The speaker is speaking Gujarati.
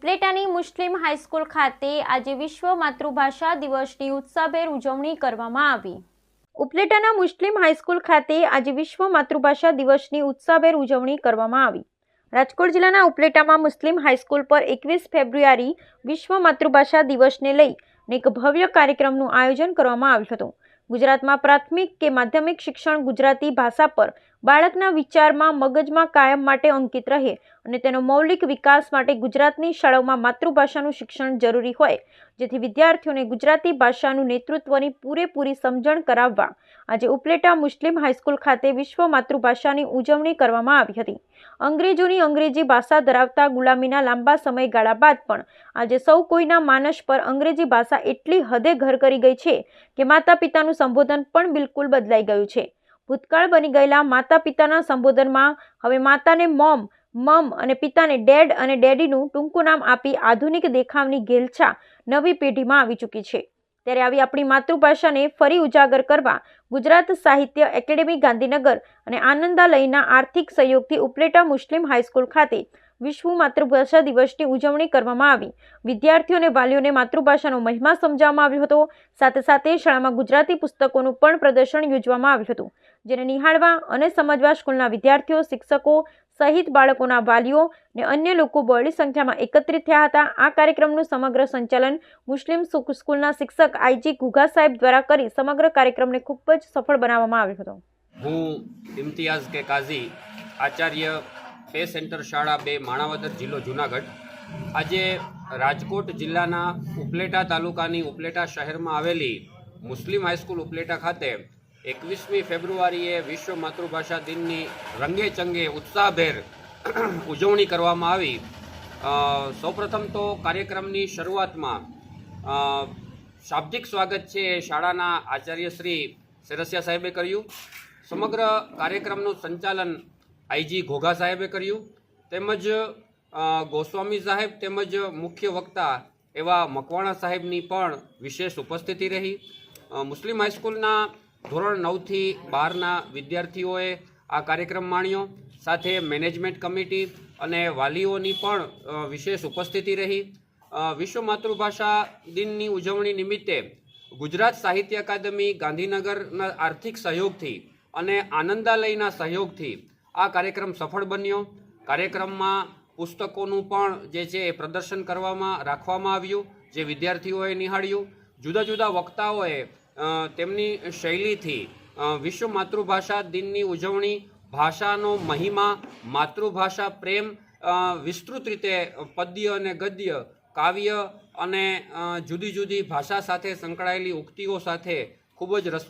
ઉપલેટાની મુસ્લિમ હાઈસ્કૂલ ખાતે આજે વિશ્વ માતૃભાષા દિવસની ઉત્સાહભેર ઉજવણી કરવામાં આવી. ઉપલેટાના મુસ્લિમ હાઈસ્કૂલ ખાતે આજે વિશ્વ માતૃભાષા દિવસની ઉત્સાહભેર ઉજવણી કરવામાં આવી. રાજકોટ જિલ્લાના ઉપલેટામાં મુસ્લિમ હાઈસ્કૂલ પર એકવીસ ફેબ્રુઆરી વિશ્વ માતૃભાષા દિવસને લઈ એક ભવ્ય કાર્યક્રમનું આયોજન કરવામાં આવ્યું હતું. ગુજરાતમાં પ્રાથમિક કે માધ્યમિક શિક્ષણ ગુજરાતી ભાષા પર બાળકના વિચારમાં મગજમાં કાયમ માટે અંકિત રહે અને તેનો મૌલિક વિકાસ માટે ગુજરાતની શાળાઓમાં માતૃભાષાનું શિક્ષણ જરૂરી હોય, જેથી વિદ્યાર્થીઓને ગુજરાતી ભાષાનું નેતૃત્વની પૂરેપૂરી સમજણ કરાવવા આજે ઉપલેટા મુસ્લિમ હાઈસ્કૂલ ખાતે વિશ્વ માતૃભાષાની ઉજવણી કરવામાં આવી હતી. અંગ્રેજોની અંગ્રેજી ભાષા ધરાવતા ગુલામીના લાંબા સમયગાળા બાદ પણ આજે સૌ કોઈના માનસ પર અંગ્રેજી ભાષા એટલી હદે ઘર કરી ગઈ છે કે માતા પિતાનું સંબોધન પણ બિલકુલ બદલાઈ ગયું છે. ભૂતકાળ બની ગયેલા માતા પિતાના સંબોધનમાં હવે માતાને મોમ, મમ અને પિતાને ડેડ અને ડેડીનું ટૂંકું નામ આપી આધુનિક દેખાવની ઘેલછા નવી પેઢીમાં આવી ચૂકી છે. ત્યારે આવી આપણી માતૃભાષાને ફરી ઉજાગર કરવા ગુજરાત સાહિત્ય એકેડેમી ગાંધીનગર અને આનંદાલયના આર્થિક સહયોગથી ઉપલેટા મુસ્લિમ હાઈસ્કૂલ ખાતે વિશ્વ માતૃભાષા દિવસની ઉજવણી કરવામાં આવી. વિદ્યાર્થીઓ અને વાલીઓને માતૃભાષાનો મહિમા સમજાવવામાં આવ્યો હતો. સાથે સાથે શાળામાં ગુજરાતી પુસ્તકોનું પણ પ્રદર્શન યોજવામાં આવ્યું હતું. જેને નિહાળવા અને સમજવા સ્કૂલના વિદ્યાર્થીઓ, શિક્ષકો સહિત બાળકોના વાલીઓ અને અન્ય લોકો બહોળી સંખ્યામાં એકત્રિત થયા હતા. આ કાર્યક્રમનું સમગ્ર સંચાલન મુસ્લિમ સ્કૂલના શિક્ષક આઈજી ઘુઘા સાહેબ દ્વારા કરી સમગ્ર કાર્યક્રમને ખૂબ જ સફળ બનાવવામાં આવ્યો હતો. હું ઇમ્તિયાઝ કે કાઝી આચાર્ય પે સેન્ટર શાળા બે, માણાવદર જિલ્લો જુનાગઢ. આજે રાજકોટ જિલ્લાના ઉપલેટા તાલુકાની ઉપલેટા શહેરમાં આવેલી મુસ્લિમ હાઈસ્કૂલ ઉપલેટા ખાતે એકવીસમી ફેબ્રુઆરીએ વિશ્વ માતૃભાષા દિનની રંગે ચંગે ઉત્સાહભેર ઉજવણી કરવામાં આવી. સૌપ્રથમ તો કાર્યક્રમની શરૂઆતમાં શાબ્દિક સ્વાગત છે શાળાના આચાર્ય શ્રી સેરસિયા સાહેબે કર્યું. સમગ્ર કાર્યક્રમનું સંચાલન આઈજી ઘોઘા સાહેબે કર્યું. તેમજ ગોસ્વામી સાહેબ તેમજ મુખ્ય વક્તા એવા મકવાણા સાહેબની પણ વિશેષ ઉપસ્થિતિ રહી. મુસ્લિમ હાઈસ્કૂલના ધોરણ નવથી બારના વિદ્યાર્થીઓએ આ કાર્યક્રમ માણ્યો. સાથે મેનેજમેન્ટ કમિટી અને વાલીઓની પણ વિશેષ ઉપસ્થિતિ રહી. વિશ્વ માતૃભાષા દિનની ઉજવણી નિમિત્તે ગુજરાત સાહિત્ય અકાદમી ગાંધીનગરના આર્થિક સહયોગથી અને આનંદાલયના સહયોગથી આ કાર્યક્રમ સફળ બન્યો. કાર્યક્રમમાં પુસ્તકોનું પણ જે છે એ પ્રદર્શન કરવામાં, રાખવામાં આવ્યું, જે વિદ્યાર્થીઓએ નિહાળ્યું. જુદા જુદા વક્તાઓએ તેમની શૈલીથી વિશ્વ માતૃભાષા દિનની ઉજવણી, ભાષાનો મહિમા, માતૃભાષા પ્રેમ વિસ્તૃત રીતે પદ્ય અને ગદ્ય, કાવ્ય અને જુદી જુદી ભાષા સાથે સંકળાયેલી ઉક્તિઓ સાથે ખૂબ જ રસ